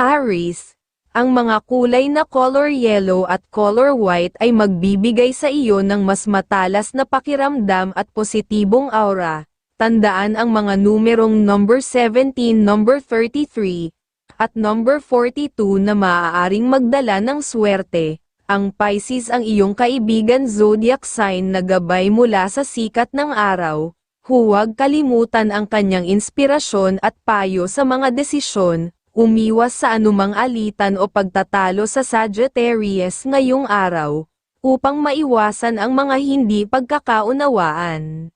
Aries, ang mga kulay na color yellow at color white ay magbibigay sa iyo ng mas matalas na pakiramdam at positibong aura. Tandaan ang mga numerong number 17, number 33, at number 42 na maaaring magdala ng swerte. Ang Pisces ang iyong kaibigan zodiac sign na gabay mula sa sikat ng araw. Huwag kalimutan ang kanyang inspirasyon at payo sa mga desisyon, umiwas sa anumang alitan o pagtatalo sa Sagittarius ngayong araw, upang maiwasan ang mga hindi pagkakaunawaan.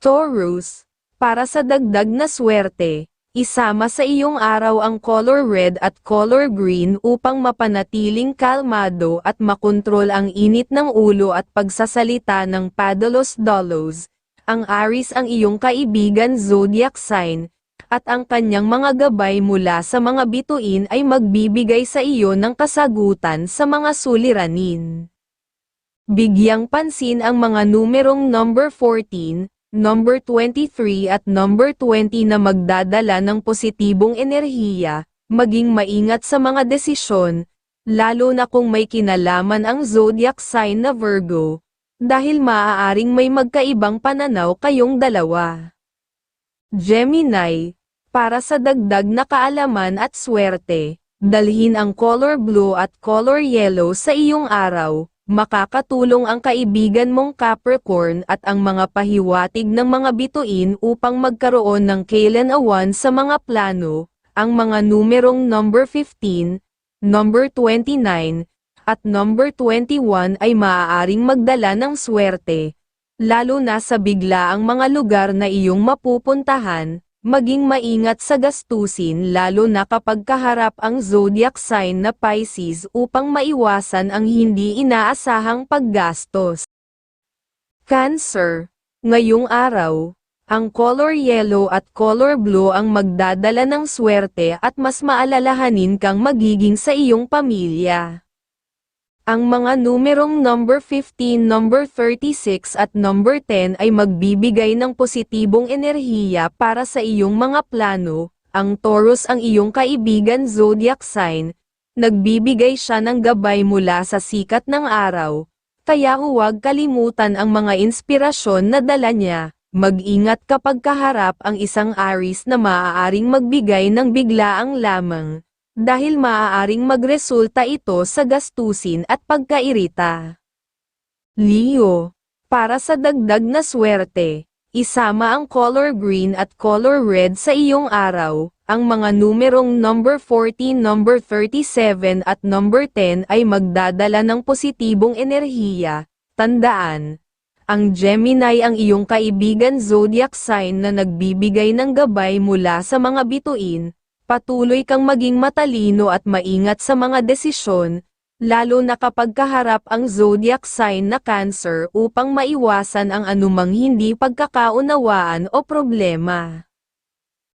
Taurus, para sa dagdag na swerte, isama sa iyong araw ang color red at color green upang mapanatiling kalmado at makontrol ang init ng ulo at pagsasalita ng padalos dolos. Ang Aries ang iyong kaibigan zodiac sign, at ang kanyang mga gabay mula sa mga bituin ay magbibigay sa iyo ng kasagutan sa mga suliranin. Bigyang pansin ang mga numerong number 14, number 23 at number 20 na magdadala ng positibong enerhiya, maging maingat sa mga desisyon, lalo na kung may kinalaman ang zodiac sign na Virgo, dahil maaaring may magkaibang pananaw kayong dalawa. Gemini, para sa dagdag na kaalaman at swerte, dalhin ang color blue at color yellow sa iyong araw, makakatulong ang kaibigan mong Capricorn at ang mga pahiwatig ng mga bituin upang magkaroon ng kailan awan sa mga plano, ang mga numerong number 15, number 29, at number 21 ay maaaring magdala ng swerte, lalo na sa biglaang mga lugar na iyong mapupuntahan, maging maingat sa gastusin lalo na kapag kaharap ang zodiac sign na Pisces upang maiwasan ang hindi inaasahang paggastos. Cancer, ngayong araw, ang color yellow at color blue ang magdadala ng swerte at mas maalalahanin kang magiging sa iyong pamilya. Ang mga numerong number 15, number 36 at number 10 ay magbibigay ng positibong enerhiya para sa iyong mga plano. Ang Taurus ang iyong kaibigan zodiac sign, nagbibigay siya ng gabay mula sa sikat ng araw. Kaya huwag kalimutan ang mga inspirasyon na dala niya. Mag-ingat kapag kaharap ang isang Aries na maaaring magbigay ng biglaang lamang dahil maaaring magresulta ito sa gastusin at pagkairita. Leo, para sa dagdag na swerte, isama ang color green at color red sa iyong araw, ang mga numerong number 14, number 37 at number 10 ay magdadala ng positibong enerhiya, tandaan, ang Gemini ang iyong kaibigan zodiac sign na nagbibigay ng gabay mula sa mga bituin, Patuloy kang maging matalino at maingat sa mga desisyon, lalo na kapag kaharap ang zodiac sign na Cancer upang maiwasan ang anumang hindi pagkakaunawaan o problema.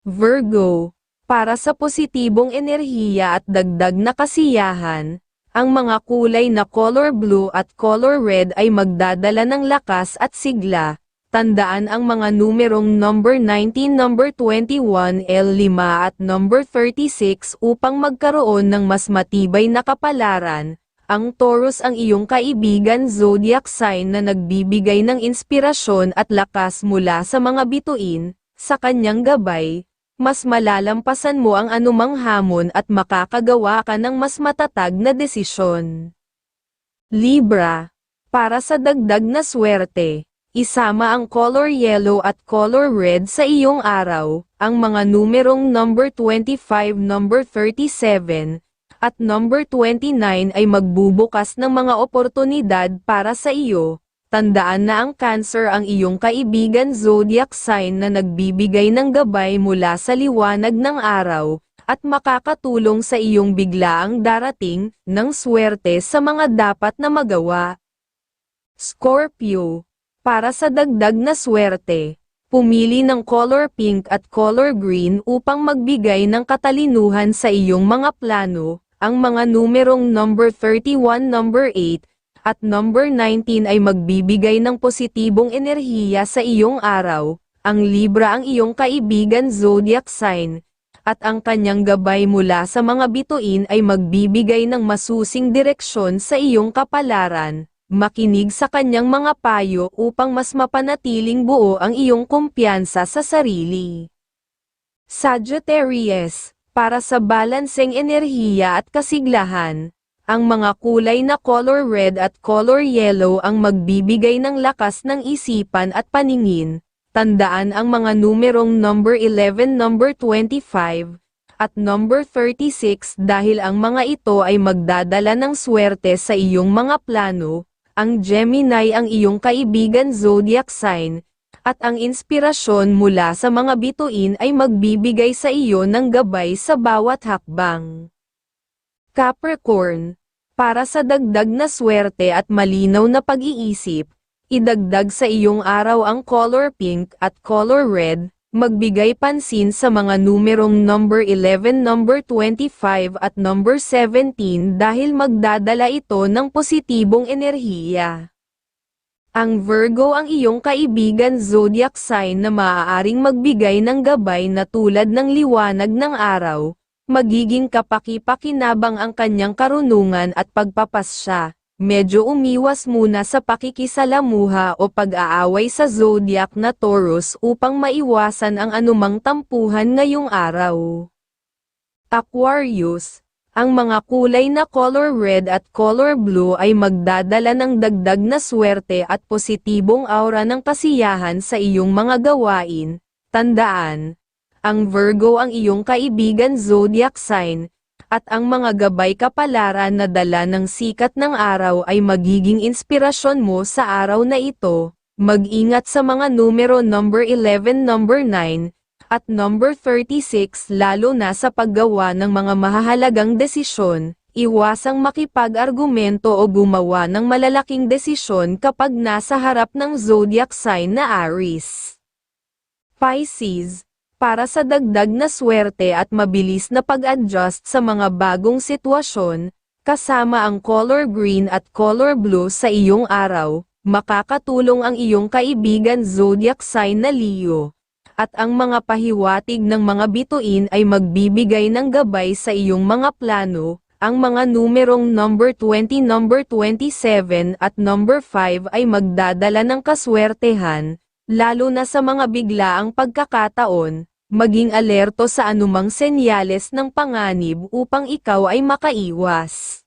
Virgo, para sa positibong enerhiya at dagdag na kasiyahan, ang mga kulay na color blue at color red ay magdadala ng lakas at sigla, Tandaan ang mga numerong number 19, number 21, L5 at number 36 upang magkaroon ng mas matibay na kapalaran. Ang Taurus ang iyong kaibigan zodiac sign na nagbibigay ng inspirasyon at lakas mula sa mga bituin, sa kanyang gabay, mas malalampasan mo ang anumang hamon at makakagawa ka ng mas matatag na desisyon. Libra, para sa dagdag na swerte, Isama ang color yellow at color red sa iyong araw, ang mga numerong number 25, number 37, at number 29 ay magbubukas ng mga oportunidad para sa iyo. Tandaan na ang Cancer ang iyong kaibigan zodiac sign na nagbibigay ng gabay mula sa liwanag ng araw, at makakatulong sa iyong biglaang darating ng swerte sa mga dapat na magawa. Scorpio para sa dagdag na swerte, pumili ng color pink at color green upang magbigay ng katalinuhan sa iyong mga plano. Ang mga numerong number 31, number 8, at number 19 ay magbibigay ng positibong enerhiya sa iyong araw. Ang Libra ang iyong kaibigan zodiac sign, at ang kanyang gabay mula sa mga bituin ay magbibigay ng masusing direksyon sa iyong kapalaran. Makinig sa kanyang mga payo upang mas mapanatiling buo ang iyong kumpiyansa sa sarili. Sagittarius, para sa balanseng enerhiya at kasiglahan, ang mga kulay na color red at color yellow ang magbibigay ng lakas ng isipan at paningin. Tandaan ang mga numerong number 11, number 25, at number 36 dahil ang mga ito ay magdadala ng swerte sa iyong mga plano. Ang Gemini ang iyong kaibigan zodiac sign, at ang inspirasyon mula sa mga bituin ay magbibigay sa iyo ng gabay sa bawat hakbang. Capricorn, para sa dagdag na swerte at malinaw na pag-iisip, idagdag sa iyong araw ang color pink at color red, magbigay pansin sa mga numerong number 11, number 25 at number 17 dahil magdadala ito ng positibong enerhiya. Ang Virgo ang iyong kaibigan zodiac sign na maaaring magbigay ng gabay na tulad ng liwanag ng araw, magiging kapaki-pakinabang ang kanyang karunungan at pagpapasya. Medyo umiwas muna sa pakikisalamuha o pag-aaway sa zodiac na Taurus upang maiwasan ang anumang tampuhan ngayong araw. Aquarius, ang mga kulay na color red at color blue ay magdadala ng dagdag na swerte at positibong aura ng kasiyahan sa iyong mga gawain. Tandaan, ang Virgo ang iyong kaibigan zodiac sign, at ang mga gabay kapalaran na dala ng sikat ng araw ay magiging inspirasyon mo sa araw na ito. Mag-ingat sa mga numero number 11, number 9, at number 36 lalo na sa paggawa ng mga mahahalagang desisyon, iwasang makipag-argumento o gumawa ng malalaking desisyon kapag nasa harap ng zodiac sign na Aries. Pisces, para sa dagdag na swerte at mabilis na pag-adjust sa mga bagong sitwasyon, kasama ang color green at color blue sa iyong araw, makakatulong ang iyong kaibigan zodiac sign na Leo. At ang mga pahiwatig ng mga bituin ay magbibigay ng gabay sa iyong mga plano, ang mga numerong number 20, number 27 at number 5 ay magdadala ng kaswertehan, lalo na sa mga biglaang pagkakataon, maging alerto sa anumang senyales ng panganib upang ikaw ay makaiwas.